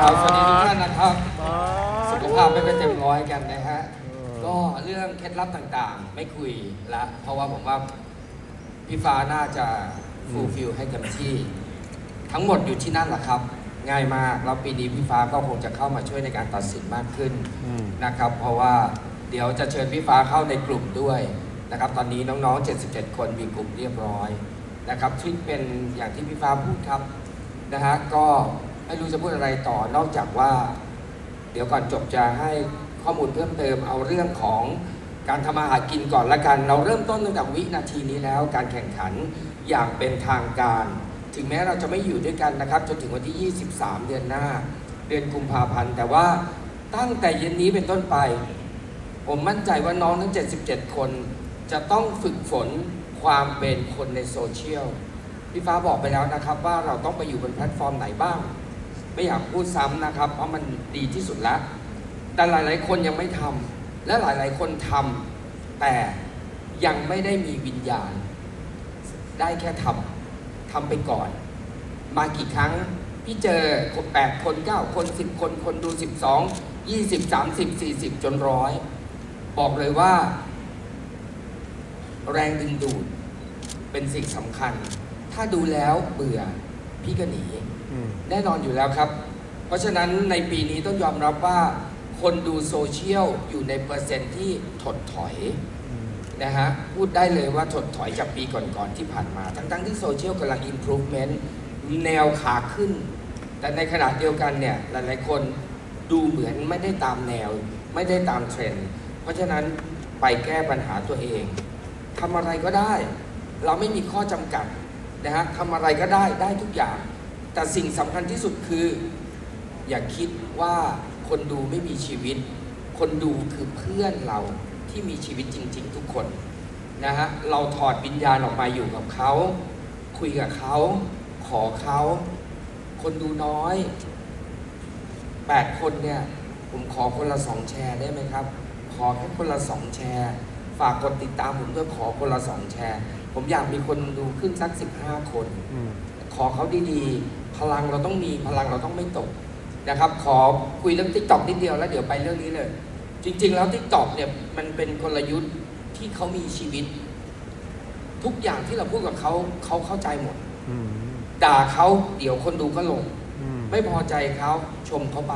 ครับสวัสดีทุกท่านนะครับอ๋อสุขภาพไม่เป็นเต็มร้อยกันนะฮะ ก็เรื่องเคล็ดลับต่างๆ ไม่คุยละ เพราะว่าผมว่าพี่ฟ้าน่าจะฟูลฟิลให้เต็มที่ ทั้งหมดอยู่ที่นั่นแหละครับ ง่ายมาก แล้วปีนี้พี่ฟ้าก็คงจะเข้ามาช่วยในการตัดสินมากขึ้นอืมนะครับ เพราะว่าเดี๋ยวจะเชิญพี่ฟ้าเข้าในกลุ่มด้วยนะครับ ตอนนี้น้องๆ 77 คนมีกลุ่มเรียบร้อยนะครับที่เป็นอย่างที่พี่ฟ้าพูดครับนะฮะก็ ไม่รู้จะพูดอะไรต่อนอกจากว่า เดี๋ยวก่อนจบจะให้ข้อมูลเพิ่มเติมเอาเรื่องของการทำมาหากินก่อนละกัน เราเริ่มต้นตั้งแต่วินาทีนี้แล้ว การแข่งขันอย่างเป็นทางการ ถึงแม้เราจะไม่อยู่ด้วยกันนะครับ จนถึงวันที่ 23 เดือนหน้า เดือนกุมภาพันธ์ แต่ว่าตั้งแต่เย็นนี้เป็นต้นไป ผมมั่นใจว่าน้องทั้ง 77 คน จะต้องฝึกฝนความเป็นคนในโซเชียลพี่ฟ้าบอกไปแล้วนะครับว่าเราต้องไปอยู่บนแพลตฟอร์มไหนบ้าง ไม่อยากพูดซ้ำนะครับ เพราะมันดีที่สุดแล้ว แต่หลาย ๆ คนยังไม่ทำและหลาย ๆ คนทำแต่ยังไม่ได้มีวิญญาณ ได้แค่ทำทำไปก่อน มากี่ครั้งพี่เจอคนแปดคนเก้าคนสิบคนคนดูสิบสองยี่สิบสามสิบสี่สิบจนร้อยบอกเลยว่า แรงดึงดูดเป็นสิ่งสำคัญ ถ้าดูแล้วเบื่อพี่ก็หนีอืม แน่นอนอยู่แล้วครับ เพราะฉะนั้นในปีนี้ต้องยอมรับว่าคนดูโซเชียลอยู่ในเปอร์เซ็นต์ที่ถดถอยอนะฮะพูดได้เลยว่าถดถอยจากปีก่อนๆที่ผ่านมา ทั้งๆที่โซเชียลกำลัง improvement แนวขาขึ้น แต่ในขณะเดียวกันเนี่ยหลายๆคนดูเหมือนไม่ได้ตามแนว ไม่ได้ตามเทรนด์เพราะฉะนั้นไปแก้ปัญหาตัวเองทำอะไรก็ได้ เราไม่มีข้อจำกัดนะฮะทำอะไรก็ได้ได้ทุกอย่าง แต่สิ่งสำคัญที่สุดคือ อย่าคิดว่าคนดูไม่มีชีวิต คนดูคือเพื่อนเราที่มีชีวิตจริง ๆ ทุกคนนะฮะเราถอดวิญญาณออกมาอยู่กับเขา คุยกับเขา ขอเขา คนดูน้อยแปดคนเนี่ย ผมขอคนละสองแชร์ได้ไหมครับ ขอแค่คนละสองแชร์ ฝากกดติดตามผมด้วยขอคนละสองแชร์ ผมอยากมีคนดูขึ้นสักสิบห้าคนอืมขอเขาดี ๆ พลังเราต้องมีพลังเราต้องไม่ตกนะครับ ขอคุยเรื่องทิกตอกนิดเดียวแล้วเดี๋ยวไปเรื่องนี้เลย จริง ๆ แล้วทิกตอกเนี่ยมันเป็นกลยุทธ์ที่เขามีชีวิต ทุกอย่างที่เราพูดกับเขาเขาเข้าใจหมดอืมด่าเขาเดี๋ยวคนดูก็ลงอืมไม่พอใจเขาชมเขาไป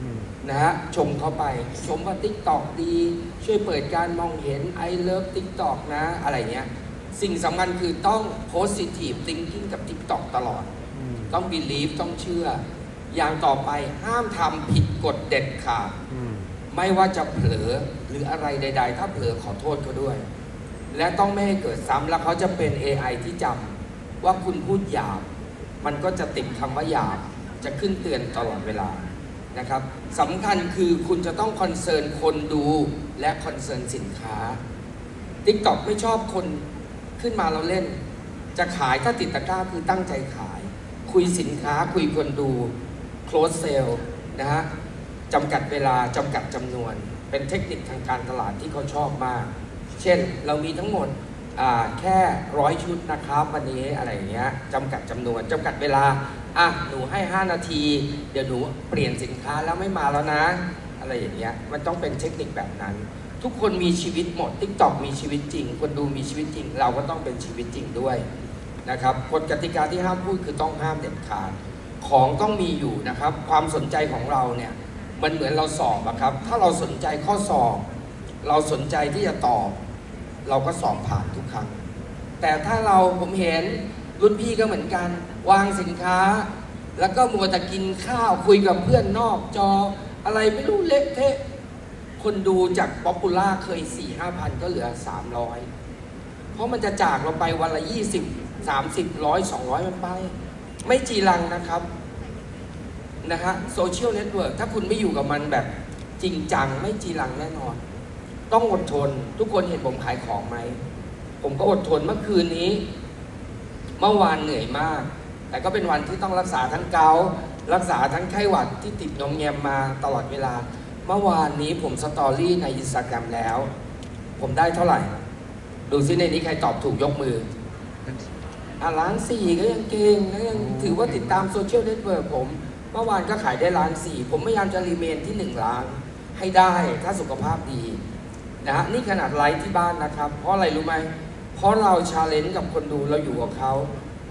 อืมนะฮะชมเขาไป ชมว่าทิกตอกดี ช่วยเปิดการมองเห็น I love TikTok นะ อะไรเงี้ย สิ่งสำคัญคือต้อง positive thinking กับ TikTok ตลอดอืม ต้อง believe ต้องเชื่อ อย่างต่อไปห้ามทำผิดกฎเด็ดขาดอืมไม่ว่าจะเผลอหรืออะไรใด ๆ ถ้าเผลอขอโทษเขาด้วย และต้องไม่ให้เกิดซ้ำแล้วเขาจะเป็น AI ที่จำว่าคุณพูดหยาบ มันก็จะติดคำว่าหยาบ จะขึ้นเตือนตลอดเวลานะครับสำคัญคือคุณจะต้องคอนเซิร์นคนดูและคอนเซิร์นสินค้า TikTok ไม่ชอบคนขึ้นมาเราเล่น จะขายถ้าติดตะกร้าคือตั้งใจขาย คุยสินค้าคุยคนดู close sale นะฮะจำกัดเวลาจำกัดจำนวน เป็นเทคนิคทางการตลาดที่เขาชอบมาก เช่นเรามีทั้งหมดแค่ร้อยชุดนะครับวันนี้อะไรอย่างเงี้ยจำกัดจำนวนจำกัดเวลาอะหนูให้ 5 นาที เดี๋ยวหนูเปลี่ยนสินค้าแล้วไม่มาแล้วนะ อะไรอย่างเงี้ยมันต้องเป็นเทคนิคแบบนั้น ทุกคนมีชีวิตหมด TikTok มีชีวิตจริง คนดูมีชีวิตจริง เราก็ต้องเป็นชีวิตจริงด้วย นะครับกฎกติกาที่ห้ามพูดคือต้องห้ามเด็ดขาด ของต้องมีอยู่นะครับ ความสนใจของเราเนี่ยมันเหมือนเราสอบอะครับ ถ้าเราสนใจข้อสอบ เราสนใจที่จะตอบ เราก็สอบผ่านทุกครั้ง แต่ถ้าเราผมเห็นรุ่นพี่ก็เหมือนกัน วางสินค้า แล้วก็มัวแต่กินข้าวคุยกับเพื่อนนอกจอ อะไรไม่รู้เละเทะคนดูจากป๊อปปูล่าเคย4ี่ห้าพันก็เหลือ 300 เพราะมันจะจากเราไปวันละ 20 30ร้อย200มันไป ไม่จีรังนะครับนะฮะโซเชียลเน็ตเวิร์กถ้าคุณไม่อยู่กับมันแบบจริงจังไม่จีรังแน่นอน ต้องอดทน ทุกคนเห็นผมขายของไหม ผมก็อดทนเมื่อคืนนี้ เมื่อวานเหนื่อยมาก แต่ก็เป็นวันที่ต้องรักษาทั้งเการักษาทั้งไข้หวัดที่ติดงอมแงมมาตลอดเวลา เมื่อวานนี้ผมสตอรี่ในอินสตาแกรมแล้ว ผมได้เท่าไหร่ ดูซิในนี้ใครตอบถูกยกมือ ล้านสี่ก็ยังเก่งก็ยังถือว่าติดตามโซเชียลเน็ตเวิร์กผม เมื่อวานก็ขายได้ล้านสี่ผมพยายามจะรีเมนที่หนึ่งล้านให้ได้ถ้าสุขภาพดีนะฮะนี่ขนาดไลฟ์ที่บ้านนะครับ เพราะอะไรรู้ไหมเพราะเราชาเลนจ์กับคนดูเราอยู่กับเขา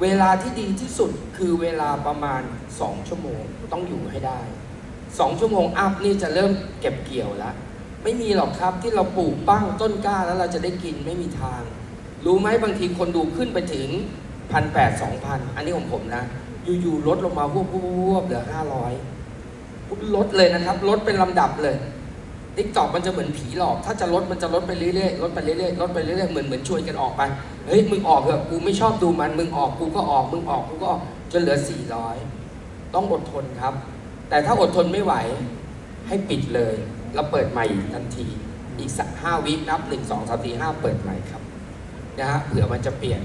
เวลาที่ดีที่สุดคือเวลาประมาณ 2 ชั่วโมงต้องอยู่ให้ได้ 2 ชั่วโมงอัพนี่จะเริ่มเก็บเกี่ยวแล้วไม่มีหรอกครับที่เราปลูกปั้งต้นกล้าแล้วเราจะได้กินไม่มีทาง รู้ไหมบางทีคนดูขึ้นไปถึง พันแปดสองพันอันนี้ของผมนะ อยู่ๆลดลงมาวูบๆๆเหลือห้าร้อยลดเลยนะครับ ลดเป็นลำดับเลยติ๊กตอกมันจะเหมือนผีหลอก ถ้าจะลดมันจะลดไปเรื่อยๆ ลดไปเรื่อยๆ ลดไปเรื่อยๆ เหมือนเหมือนชวนกันออกไป เฮ้ย มึงออกเถอะ กูไม่ชอบดูมัน มึงออก กูก็ออก มึงออก กูก็ออก จนเหลือสี่ร้อยต้องอดทนครับ แต่ถ้าอดทนไม่ไหว ให้ปิดเลย แล้วเปิดใหม่ทันที อีกสักห้าวินับหนึ่งสองสามสี่ห้าเปิดใหม่ครับ นะฮะ เผื่อมันจะเปลี่ยน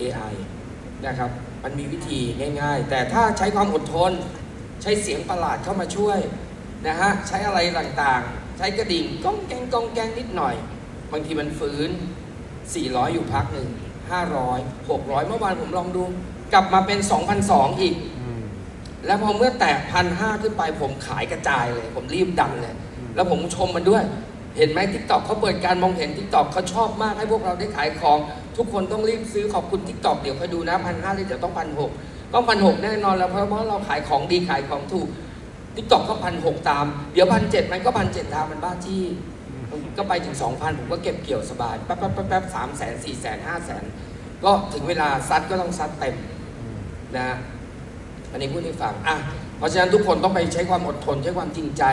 AI นะครับ มันมีวิธีง่าย ๆ แต่ถ้าใช้ความอดทน ใช้เสียงประหลาดเข้ามาช่วยนะฮะ ใช้อะไรต่างๆ ใช้กระดิ่งก้องแกงก้องแกงนิดหน่อย บางทีมันฟื้น400 อยู่พักหนึ่ง 500 600 เมื่อวานผมลองดู กลับมาเป็น2,200อีก แล้วพอเมื่อแตะพันห้าขึ้นไปผมขายกระจายเลย ผมรีบดันเลย แล้วผมชมมันด้วย เห็นไหมทิกตอกเขาเปิดการมองเห็นทิกตอกเขาชอบมากให้พวกเราได้ขายของ ทุกคนต้องรีบซื้อขอบคุณทิกตอกเดี๋ยวคอยดูนะพันห้าเลยเดี๋ยวต้องพันหกต้องพันหกแน่นอนแล้วเพราะว่าเราขายของดีขายของถูกทิกตอกก็พันหกตาม เดี๋ยวพันเจ็ดมันก็พันเจ็ดตามมันบ้าที่ก็ไปถึงสองพันผมก็เก็บเกี่ยวสบายแป๊บแป๊บแป๊บแป๊บสามแสนสี่แสนห้าแสนก็ถึงเวลาซัดก็ต้องซัดเต็มนะอันนี้พูดให้ฟังอะเพราะฉะนั้นทุกคนต้องไปใช้ความอดทนใช้ความจริงใจ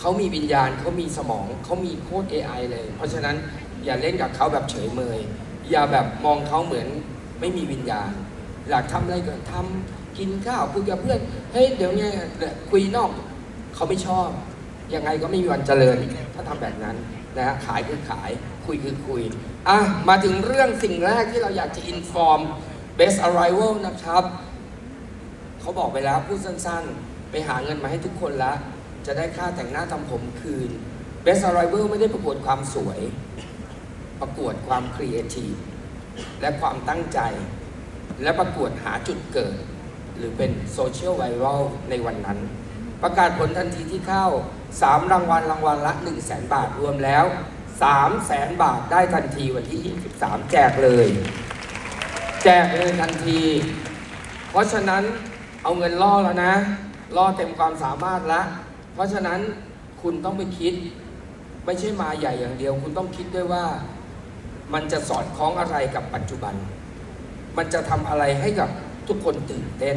เขามีวิญญาณเขามีสมองเขามีโค้ด AI เลย เพราะฉะนั้นอย่าเล่นกับเขาแบบเฉยเมย อย่าแบบมองเขาเหมือนไม่มีวิญญาณอยากทำอะไรก็ทำกินข้าวคุยกับเพื่อนเฮ้ยเดี๋ยวเนี้คุยนอกเขาไม่ชอบยังไงก็ไม่มีวันเจริญ ถ้าทำแบบนั้นนะฮะขายคือขายคุยคือคุยอะมาถึงเรื่องสิ่งแรกที่เราอยากจะ inform best arrival นะครับเขาบอกไปแล้วพูดสั้นๆ ไปหาเงินมาให้ทุกคนละ จะได้ค่าแต่งหน้าทำผมคืน Best Arrival ไม่ได้ประกวดความสวย ประกวดความครีเอทีฟและความตั้งใจ และประกวดหาจุดเกิด หรือเป็นโซเชียลไวรัลในวันนั้น ประกาศผลทันทีที่เข้า 3 รางวัลรางวัลละ 1 0 0 0 0แบาทรวมแล้ว 3 0 0แสนบาทได้ทันทีวันที่ 23 แจกเลย แจกเลยทันที เพราะฉะนั้นเอาเงินล่อแล้วนะ ล่อเต็มความสามารถละ เพราะฉะนั้นคุณต้องไปคิด ไม่ใช่มาใหญ่อย่างเดียว คุณต้องคิดด้วยว่า มันจะสอดคล้องอะไรกับปัจจุบัน มันจะทำอะไรให้กับทุกคนตื่นเต้น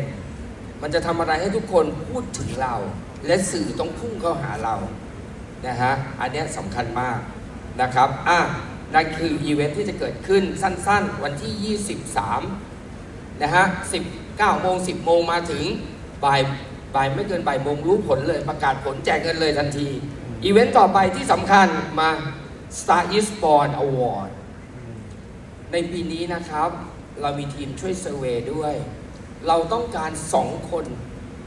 มันจะทำอะไรให้ทุกคนพูดถึงเรา และสื่อต้องพุ่งเข้าหาเรา นะฮะ อันนี้สำคัญมากนะครับ อะ นั่นคืออีเวนท์ที่จะเกิดขึ้นสั้นๆ วันที่ 23 นะฮะ 19โมง 10 โมงมาถึงบ่ายบ่ายไม่เกินบ่ายโมงรู้ผลเลยประกาศผลแจกเงินเลยทันที อีเวนต์ต่อไปที่สำคัญมา Star is Born Award ในปีนี้นะครับ เรามีทีมช่วยเซอร์เวยด้วย เราต้องการ2คน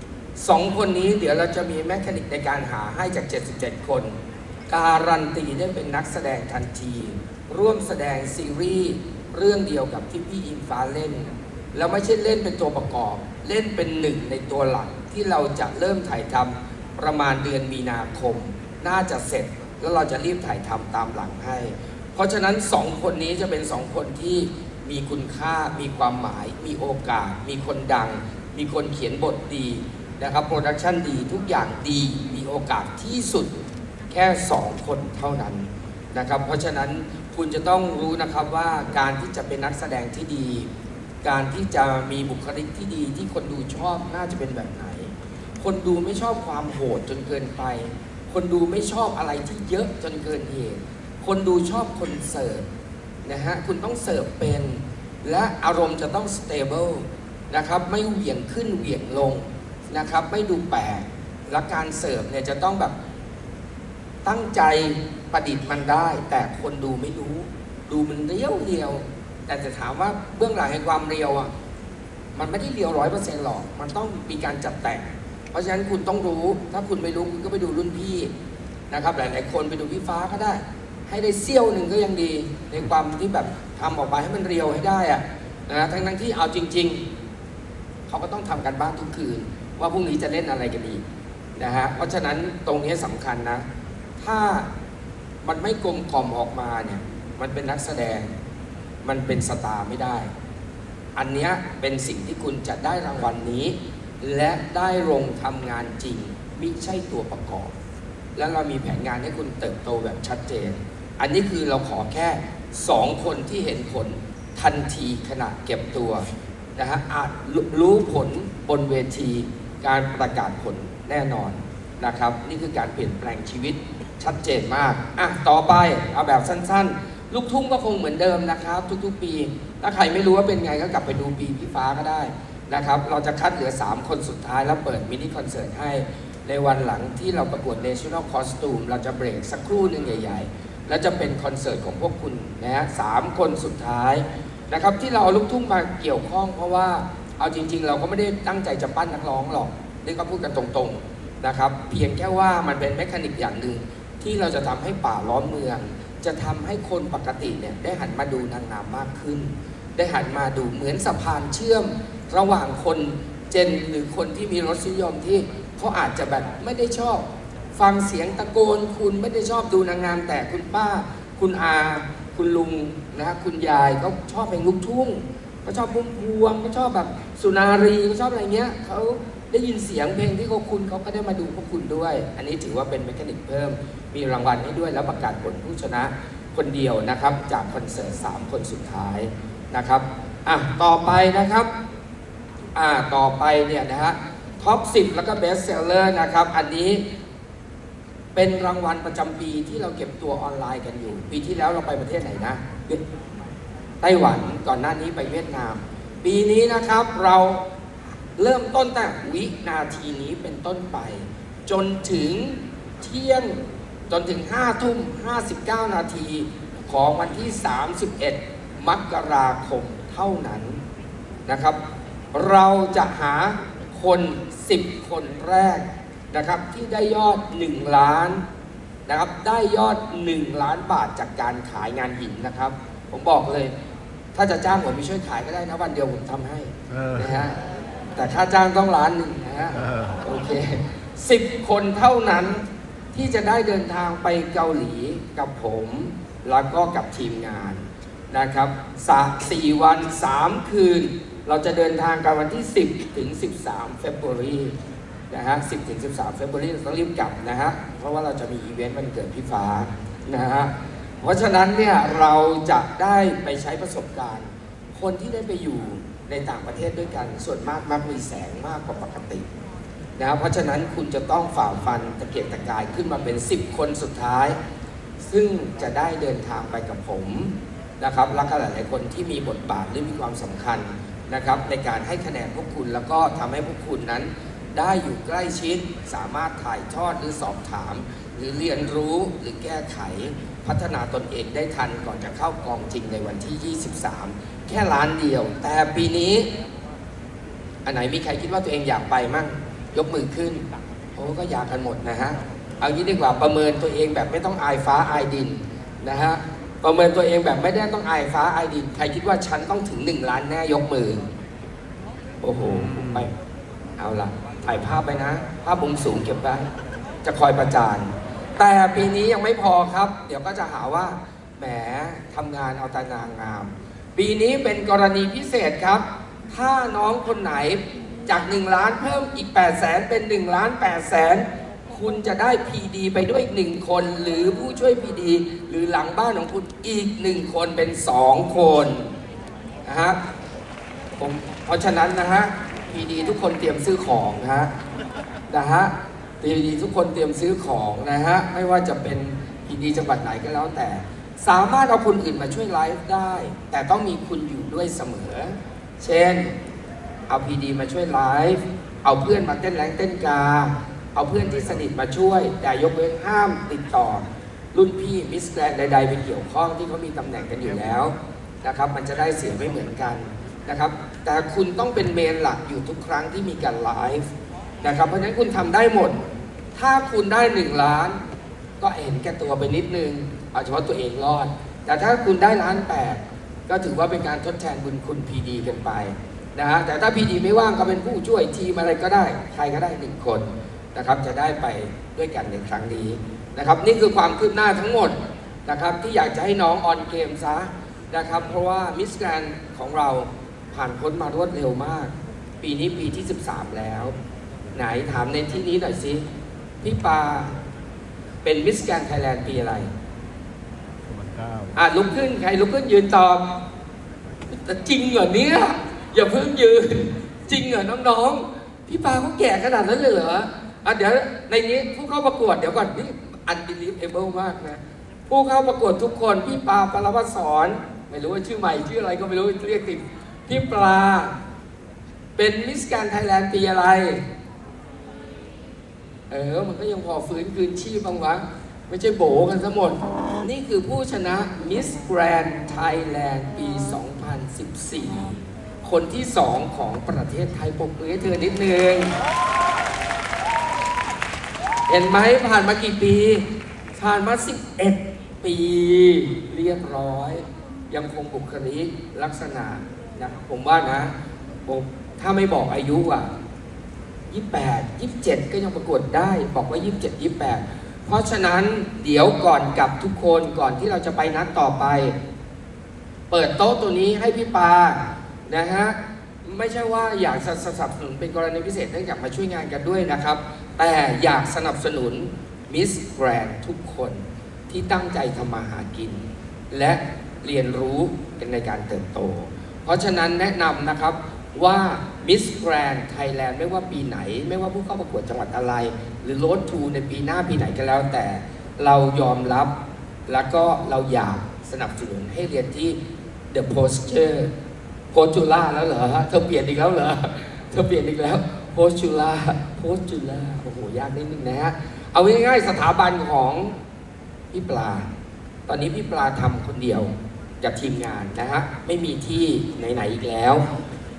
2คนนี้เดี๋ยวเราจะมีแมคานิกในการหาให้จาก 77 คน การันตีได้เป็นนักแสดงทันที ร่วมแสดงซีรีส์เรื่องเดียวกับที่พี่อิงฟ้าเล่น แล้วไม่ใช่เล่นเป็นตัวประกอบ เล่นเป็นหนึ่งในตัวหลักที่เราจะเริ่มถ่ายทำประมาณเดือนมีนาคม น่าจะเสร็จแล้วเราจะรีบถ่ายทำตามหลังให้ เพราะฉะนั้นสองคนนี้จะเป็นสองคนที่มีคุณค่า มีความหมาย มีโอกาส มีคนดัง มีคนเขียนบทดีนะครับโปรดักชันดีทุกอย่างดีมีโอกาสที่สุดแค่สองคนเท่านั้นนะครับ เพราะฉะนั้นคุณจะต้องรู้นะครับว่าการที่จะเป็นนักแสดงที่ดี การที่จะมีบุคลิกที่ดีที่คนดูชอบน่าจะเป็นแบบไหน คนดูไม่ชอบความโหดจนเกินไป คนดูไม่ชอบอะไรที่เยอะจนเกินเหตุ คนดูชอบคนเสิร์ฟนะฮะคุณต้องเสิร์ฟเป็น และอารมณ์จะต้องสเตเบิลนะครับไม่เหวี่ยงขึ้นเหวี่ยงลงนะครับไม่ดูแปลกและการเสิร์ฟเนี่ยจะต้องแบบตั้งใจประดิษฐ์มันได้ แต่คนดูไม่รู้ ดูมันเรียวเรียว แต่จะถามว่าเบื้องหลังแห่งความเรียวอะมันไม่ได้เรียวร้อยเปอร์เซ็นต์หรอก มันต้องมีการจัดแต่ง เพราะฉะนั้นคุณต้องรู้ ถ้าคุณไม่รู้คุณก็ไปดูรุ่นพี่นะครับ หลาย ๆ คนไปดูพี่ฟ้าก็ได้ ให้ได้เซี่ยวหนึ่งก็ยังดี ในความที่แบบทำออกไปให้มันเรียวให้ได้อะนะทั้งทั้งที่เอาจริง ๆ เขาก็ต้องทำกันบ้านทุกคืน ว่าพรุ่งนี้จะเล่นอะไรกันอีนะฮะเพราะฉะนั้นตรงนี้สำคัญนะ ถ้ามันไม่กลมกล่อมออกมาเนี่ยมันเป็นนักแสดงมันเป็นสตาร์ไม่ได้ อันนี้เป็นสิ่งที่คุณจะได้รางวัลนี้ และได้ลงทำงานจริง ไม่ใช่ตัวประกอบ แล้วเรามีแผนงานให้คุณเติบโตแบบชัดเจน อันนี้คือเราขอแค่2คนที่เห็นผลทันทีขณะเก็บตัวนะฮะอาจรรู้ผลบนเวทีการประกาศผลแน่นอนนะครับ นี่คือการเปลี่ยนแปลงชีวิตชัดเจนมากอะต่อไปเอาแบบสั้นๆ ลูกทุ่งก็คงเหมือนเดิมนะครับ ทุกๆ ปี ถ้าใครไม่รู้ว่าเป็นไงก็กลับไปดูปีพี่ฟ้าก็ได้นะครับ เราจะคัดเหลือ 3 คนสุดท้ายแล้วเปิดมินิคอนเสิร์ตให้ ในวันหลังที่เราประกวด National Costume เราจะเบรกสักครู่หนึ่งใหญ่ ๆ แล้วจะเป็นคอนเสิร์ตของพวกคุณนะฮะสามคนสุดท้ายนะครับที่เราเอาลูกทุ่งมาเกี่ยวข้อง เพราะว่าเอาจริง ๆ เราก็ไม่ได้ตั้งใจจะปั้นนักร้องหรอกนี่ก็พูดกันตรงๆนะครับ เพียงแค่ว่ามันเป็นแมคานิกอย่างหนึ่งที่เราจะทำให้ป่าล้อมเมือง จะทำให้คนปกติเนี่ยได้หันมาดูนางงามมากขึ้น ได้หันมาดูเหมือนสะพานเชื่อม ระหว่างคนเจนหรือคนที่มีรสนิยมที่เขาอาจจะแบบไม่ได้ชอบ ฟังเสียงตะโกน คุณไม่ได้ชอบดูนางงามแต่คุณป้า คุณอา คุณลุงนะคุณยายเขาชอบเพลงลูกทุ่งเขาชอบพุ่มพวงเขาชอบแบบสุนารีเขาชอบอะไรเงี้ยเขาได้ยินเสียงเพลงที่เขาคุณเขาก็ได้มาดูพวกคุณด้วย อันนี้ถือว่าเป็นเมคานิกเพิ่ม มีรางวัลให้ด้วยแล้วประกาศผลผู้ชนะคนเดียวนะครับ จากคอนเสิร์ตสามคนสุดท้ายนะครับอะต่อไปนะครับอ่าต่อไปเนี่ยนะฮะท็อป10 แล้วก็เบสเซลเลอร์นะครับ อันนี้ เป็นรางวัลประจำปีที่เราเก็บตัวออนไลน์กันอยู่ ปีที่แล้วเราไปประเทศไหนนะไต้หวันก่อนหน้านี้ไปเวียดนาม ปีนี้นะครับเราเริ่มต้นแต่วินาทีนี้เป็นต้นไป จนถึงเที่ยงจนถึง5ทุ่ม59 นาทีของวันที่ 31 มกราคมเท่านั้นนะครับ เราจะหาคน 10 คนแรก นะครับที่ได้ยอด 1 ล้านนะครับได้ยอด 1 ล้านบาทจากการขายงานหินนะครับ ผมบอกเลย ถ้าจะจ้างผมไปช่วยขายก็ได้นะวันเดียวผมทำให้เออนะฮะแต่ค่าจ้างต้องล้านหนึ่งนะฮะเออโอเคสิบคนเท่านั้นที่จะได้เดินทางไปเกาหลีกับผม แล้วก็กับทีมงานนะครับสะสี่วันสามคืน เราจะเดินทางกันวันที่ 10 ถึง 13 เฟบรุรี นะฮะ 10 ถึง 13 เฟบรุรีต้องรีบกลับนะฮะ เพราะว่าเราจะมีอีเวนต์วันเกิดพี่ฟ้านะฮะ เพราะฉะนั้นเนี่ยเราจะได้ไปใช้ประสบการณ์ คนที่ได้ไปอยู่ในต่างประเทศด้วยกัน ส่วนมากมักมีแสงมากกว่าปกตินะเพราะฉะนั้นคุณจะต้องฝ่าฟันตะเกียกตะกายขึ้นมาเป็น 10 คนสุดท้าย ซึ่งจะได้เดินทางไปกับผมนะครับแล้วก็หลายๆคนที่มีบทบาทหรือมีความสำคัญนะครับในการให้คะแนนพวกคุณแล้วก็ทำให้พวกคุณนั้น ได้อยู่ใกล้ชิด สามารถถ่ายทอดหรือสอบถาม หรือเรียนรู้หรือแก้ไข พัฒนาตนเองได้ทันก่อนจะเข้ากองจริงในวันที่ 23 แค่ล้านเดียว แต่ปีนี้ อันไหนมีใครคิดว่าตัวเองอยากไปมั่งยกมือขึ้นโอ้ก็อยากกันหมดนะฮะเอางี้ดีกว่าประเมินตัวเองแบบไม่ต้องอายฟ้าอายดินนะฮะประเมินตัวเองแบบไม่ได้ต้องอายฟ้าอายดินใครคิดว่าฉันต้องถึงหนึ่งล้านแน่ยกมือ โอ้โหไปเอาละ ถ่ายภาพไปนะ ภาพมุมสูงเก็บไว้ จะคอยประจาน แต่ปีนี้ยังไม่พอครับ เดี๋ยวก็จะหาว่า แหมทำงานเอาแต่นางงาม ปีนี้เป็นกรณีพิเศษครับ ถ้าน้องคนไหนจาก 1 ล้านเพิ่มอีก 8 0 0แสนเป็น1ล้าน8แสนคุณจะได้ PD ไปด้วยอีกหนึ่งคน หรือผู้ช่วย PD หรือหลังบ้านของคุณอีกหนึ่งคนเป็น 2 คนนะฮะผมเพราะฉะนั้นนะฮะ PD ทุกคนเตรียมซื้อของนะฮะนะฮะ PD ทุกคนเตรียมซื้อของนะฮะไม่ว่าจะเป็น PD จังหวัดไหนก็แล้วแต่ สามารถเอาคนอื่นมาช่วยไลฟ์ได้ แต่ต้องมีคุณอยู่ด้วยเสมอ เช่นเอา PD มาช่วยไลฟ์เอาเพื่อนมาเต้นแรงเต้นกา เอาเพื่อนที่สนิทมาช่วย แต่ยกเว้นห้ามติดต่อ รุ่นพี่มิสแกรนใดๆไปเกี่ยวข้องที่เขามีตำแหน่งกันอยู่แล้วนะครับ มันจะได้เสียงไม่เหมือนกัน นะครับ แต่คุณต้องเป็นเมนหลักอยู่ทุกครั้งที่มีการไลฟ์นะครับ เพราะฉะนั้นคุณทำได้หมด ถ้าคุณได้หนึ่งล้าน ก็เห็นแก่ตัวไปนิดนึง เอาเฉพาะตัวเองรอด แต่ถ้าคุณได้ล้านแปดก็ถือว่าเป็นการทดแทนบุญคุณพีดีกันไปนะฮะ แต่ถ้าพีดีไม่ว่างก็เป็นผู้ช่วยทีมอะไรก็ได้ ใครก็ได้หนึ่งคนนะครับ จะได้ไปด้วยกันในครั้งนี้นะครับ นี่คือความคืบหน้าทั้งหมดนะครับที่อยากจะให้น้องออนเกมซะนะครับ เพราะว่ามิสแกรนของเรา ผ่านพ้นมารวดเร็วมาก ปีนี้ปีที่ 13 แล้ว ไหนถามในที่นี้หน่อยสิ พี่ปาเป็นมิสแกรนไทยแลนด์ปีอะไรมันเก้าอะลุกขึ้น ใครลุกขึ้นยืนตอบแต่จริงเหรอเนี่ยอย่าเพิ่งยืน จริงเหรอน้องๆ พี่ปาเขาแก่ขนาดนั้นเลยเหรออะเดี๋ยวในนี้ผู้เข้าประกวดเดี๋ยวก่อนนี่ unbelievable มากนะ ผู้เข้าประกวดทุกคน พี่ปาปรวัตสอน ไม่รู้ว่าชื่อใหม่ชื่ออะไรก็ไม่รู้เรียกติด พี่ปลา เป็นมิสแกรนไทยแลนด์ปีอะไร เออ มันก็ยังพอฟื้นคืนชีพบ้างวะไม่ใช่โบกันซะหมด นี่คือผู้ชนะ Miss Grand Thailand ปี 2014 คนที่สองของประเทศไทยปรบมือให้เธอนิดนึง เห็นไหมผ่านมากี่ปี ผ่านมา 11 ปี เรียบร้อย ยังคงบุคลิกลักษณะ นะผมว่านะผมถ้าไม่บอกอายุอะ28 27ก็ยังประกวดได้ บอกว่า27 28เพราะฉะนั้นเดี๋ยวก่อนกลับทุกคนก่อนที่เราจะไปนัดต่อไป เปิดโต๊ะตัวนี้ให้พี่ปานะฮะไม่ใช่ว่าอยากสนับสนุนเป็นกรณีพิเศษเนื่องจากมาช่วยงานกันด้วยนะครับ แต่อยากสนับสนุนมิสแกรนทุกคนที่ตั้งใจทำมาหากิน และเรียนรู้กันในการเติบโต เพราะฉะนั้นแนะนำนะครับว่า Miss Grand Thailand ไม่ว่าปีไหน ไม่ว่าผู้เข้าประกวดจังหวัดอะไร หรือ Road to ในปีหน้าปีไหนก็แล้วแต่เรายอมรับแล้วก็เราอยากสนับสนุนให้เรียนที่ The Posture โพสจูล่าแล้วเหรอเธอเปลี่ยนอีกแล้วเหรอเธอเปลี่ยนอีกแล้วโพสจูล่าโพสจูล่าโอ้โหยากนิดนึงนะฮะเอาง่ายๆสถาบันของพี่ปลา ตอนนี้พี่ปลาทำคนเดียว กับทีมงานนะฮะ ไม่มีที่ไหน ๆ อีกแล้ว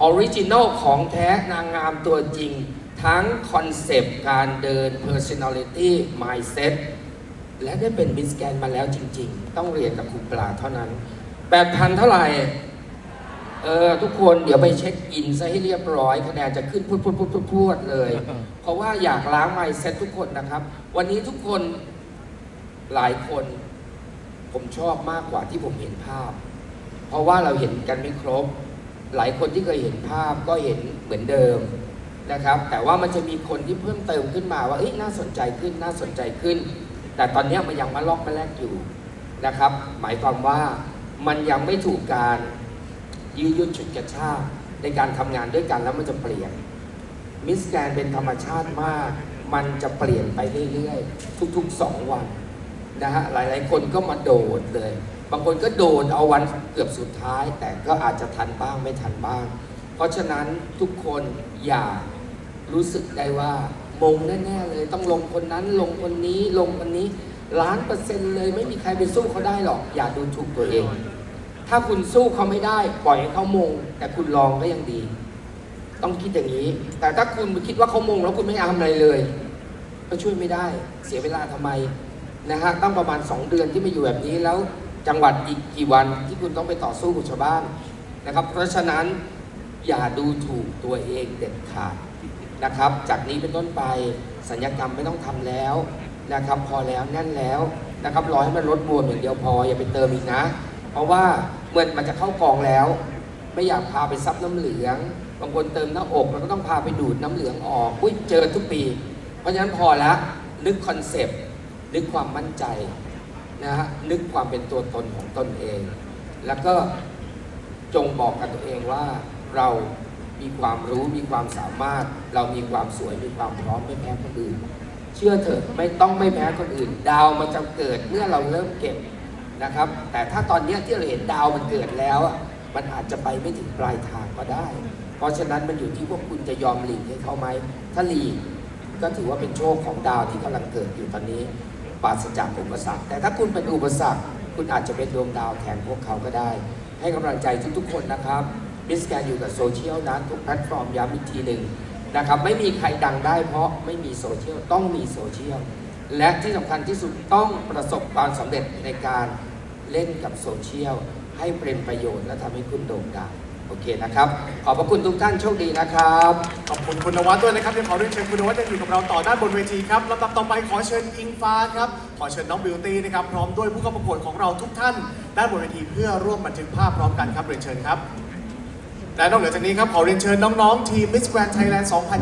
ออริจินอลของแท้นางงามตัวจริง ทั้งคอนเซปต์การเดิน personality mindset และได้เป็นมิสแกนมาแล้วจริง ๆ ต้องเรียนกับคุณปลาเท่านั้น 8,000 เท่าไหร่ เออ ทุกคนเดี๋ยวไปเช็คอินซะให้เรียบร้อยคะแนนจะขึ้นพูดพูดพูดพูดพดเลย เพราะว่าอยากล้างไมซ์เซ็ตทุกคนนะครับ วันนี้ทุกคนหลายคน ผมชอบมากกว่าที่ผมเห็นภาพ เพราะว่าเราเห็นกันไม่ครบ หลายคนที่เคยเห็นภาพก็เห็นเหมือนเดิมนะครับ แต่ว่ามันจะมีคนที่เพิ่มเติมขึ้นมาว่าเอ้ยน่าสนใจขึ้นน่าสนใจขึ้น แต่ตอนนี้มันยังมาลอกมาแลกอยู่นะครับ หมายความว่ามันยังไม่ถูกการยืดยุดฉุดกระชากในการทำงานด้วยกันแล้วมันจะเปลี่ยนมิสแกนเป็นธรรมชาติมาก มันจะเปลี่ยนไปเรื่อยๆ ทุกๆ 2 วัน นะฮะหลายๆ คนก็มาโดดเลย บางคนก็โดดเอาวันเกือบสุดท้าย แต่ก็อาจจะทันบ้างไม่ทันบ้าง เพราะฉะนั้นทุกคนอย่ารู้สึกได้ว่ามงแน่ๆเลย ต้องลงคนนั้นลงคนนี้ลงคนนี้ล้านเปอร์เซ็นต์เลยไม่มีใครไปสู้เขาได้หรอก อย่าดูถูกตัวเอง ถ้าคุณสู้เขาไม่ได้ปล่อยให้เขามง แต่คุณลองก็ยังดี ต้องคิดอย่างนี้ แต่ถ้าคุณคิดว่าเขามงแล้วคุณไม่ทำอะไรเลย ก็ช่วยไม่ได้ เสียเวลาทำไม นะฮะต้องประมาณ 2 เดือนที่มาอยู่แบบนี้แล้วจังหวัดอีกกี่วันที่คุณต้องไปต่อสู้กับชาวบ้านนะครับ เพราะฉะนั้นอย่าดูถูกตัวเองเด็ดขาดนะครับ จากนี้เป็นต้นไปสัญญกรรมไม่ต้องทำแล้วนะครับพอแล้วแน่นแล้วนะครับรอให้มันลดบวมอย่างเดียวพออย่าไปเติมอีกนะ เพราะว่าเมื่อมันจะเข้ากองแล้ว ไม่อยากพาไปซับน้ำเหลือง บางคนเติมหน้าอกแล้วก็ต้องพาไปดูดน้ำเหลืองออกอุ้ยเจอทุกปี เพราะฉะนั้นพอแล้วนึกคอนเซปต์ นึกความมั่นใจนะฮะนึกความเป็นตัวตนของตนเอง แล้วก็จงบอกกับตัวเองว่าเรามีความรู้มีความสามารถ เรามีความสวยมีความพร้อมไม่แพ้คนอื่น เชื่อเถอะไม่ต้องไม่แพ้คนอื่น ดาวมันจะเกิดเมื่อเราเริ่มเก็บนะครับ แต่ถ้าตอนนี้ที่เราเห็นดาวมันเกิดแล้วอะมันอาจจะไปไม่ถึงปลายทางก็ได้ เพราะฉะนั้นมันอยู่ที่พวกคุณจะยอมหลีกให้เขาไหมถ้าหลีกก็ถือว่าเป็นโชคของดาวที่กำลังเกิดอยู่ตอนนี้ ปราศจากอุปสรรค แต่ถ้าคุณเป็นอุปสรรค คุณอาจจะเป็นดวงดาวแทนพวกเขาก็ได้ ให้กำลังใจทุกๆคนนะครับมิสแกนอยู่กับโซเชียลนะทุกแพลตฟอร์มย้ำอีกทีหนึ่งนะครับไม่มีใครดังได้เพราะไม่มีโซเชียลต้องมีโซเชียลและที่สำคัญที่สุดต้องประสบความสำเร็จในการเล่นกับโซเชียลให้เป็นประโยชน์และทำให้คุณโด่งดัง โอเคนะครับ ขอบพระคุณทุกท่านโชคดีนะครับ ขอบคุณคุณนวัดด้วยนะครับเดี๋ยวขอเรียนเชิญคุณนวัดยังอยู่กับเราต่อด้านบนเวทีครับลำดับต่อไปขอเชิญอิงฟ้าครับ ขอเชิญน้องบิวตี้นะครับ พร้อมด้วยผู้เข้าประกวดของเราทุกท่าน ด้านบนเวทีเพื่อร่วมบันทึกภาพพร้อมกันครับเรียนเชิญครับ และนอกเหนือจากนี้ครับขอเรียนเชิญน้องๆทีม Miss Grand Thailand 2020